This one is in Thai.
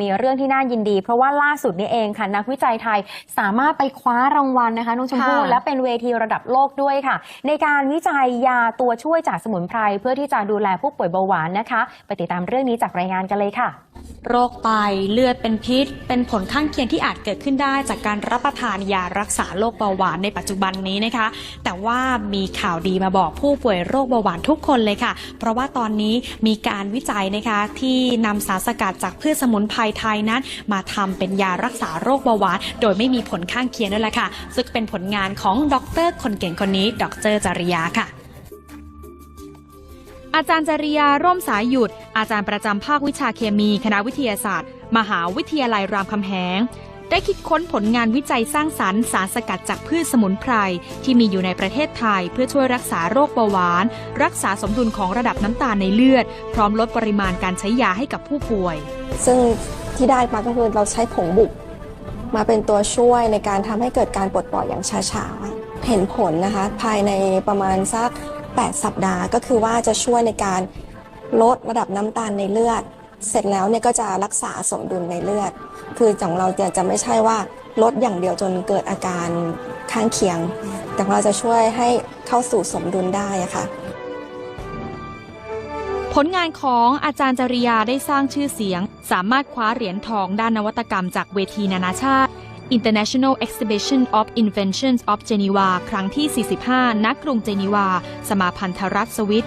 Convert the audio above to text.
มีเรื่องที่น่ายินดี เพราะว่าล่าสุดนี้เองค่ะนักวิจัยไทยสามารถไปคว้ารางวัลนะคะน้องชมพู่ค่ะและเป็นเวทีระดับโลกด้วยค่ะ ในการวิจัยยาตัวช่วยจากสมุนไพรเพื่อที่จะดูแลผู้ป่วยเบาหวานนะคะ ไปติดตามเรื่องนี้จากรายงานกันเลยค่ะ โรคไตเลือดเป็นพิษ เป็นผลข้างเคียงที่อาจเกิดขึ้นได้ จากการรับประทานยารักษาโรคเบาหวานในปัจจุบันนี้นะคะ แต่ว่ามีข่าวดีมาบอกผู้ป่วยโรคเบาหวานทุกคนเลยค่ะ เพราะว่าตอนนี้มีการวิจัยนะคะที่นำสารสกัดจากพืชสมุนไพรไทยนั้น มาทำเป็นยารักษาโรคเบาหวาน โดยไม่มีผลข้างเคียงนั่นแหละค่ะ ซึ่งเป็นผลงานของดรคนเก่งคนนี้ ดรจริยาค่ะ อาจารย์จริยาร่มสายหยุด อาจารย์ประจำภาควิชาเคมีคณะวิทยาศาสตร์ มหาวิทยาลัยรามคำแหง ได้คิดค้นผลงานวิจัยสร้างสรรค์สารสกัดจากพืชสมุนไพร ที่มีอยู่ในประเทศไทย เพื่อช่วยรักษาโรคเบาหวาน รักษาสมดุลของระดับน้ำตาลในเลือด พร้อมลดปริมาณการใช้ยาให้กับผู้ป่วย ซึ่งที่ได้มาก็คือเราใช้ผงบุก มาเป็นตัวช่วยในการทำให้เกิดการปลดปล่อยอย่างช้าๆเห็นผลนะคะ ภายในประมาณสัก 8 สัปดาห์ ก็คือว่าจะช่วยในการลดระดับน้ำตาลในเลือด เสร็จแล้วเนี่ยก็จะรักษาสมดุลในเลือด คือของเราเนี่ยจะไม่ใช่ว่าลดอย่างเดียวจนเกิดอาการข้างเคียง แต่เราจะช่วยให้เข้าสู่สมดุลได้ะค่ะผลงานของอาจารย์จริยาได้สร้างชื่อเสียง สามารถคว้าเหรียญทองด้านนวัตกรรมจากเวทีนานาชาติ International Exhibition of Inventions of Geneva ครั้งที่ 45 ณ กรุงเจนีวา สมาพันธรัฐสวิต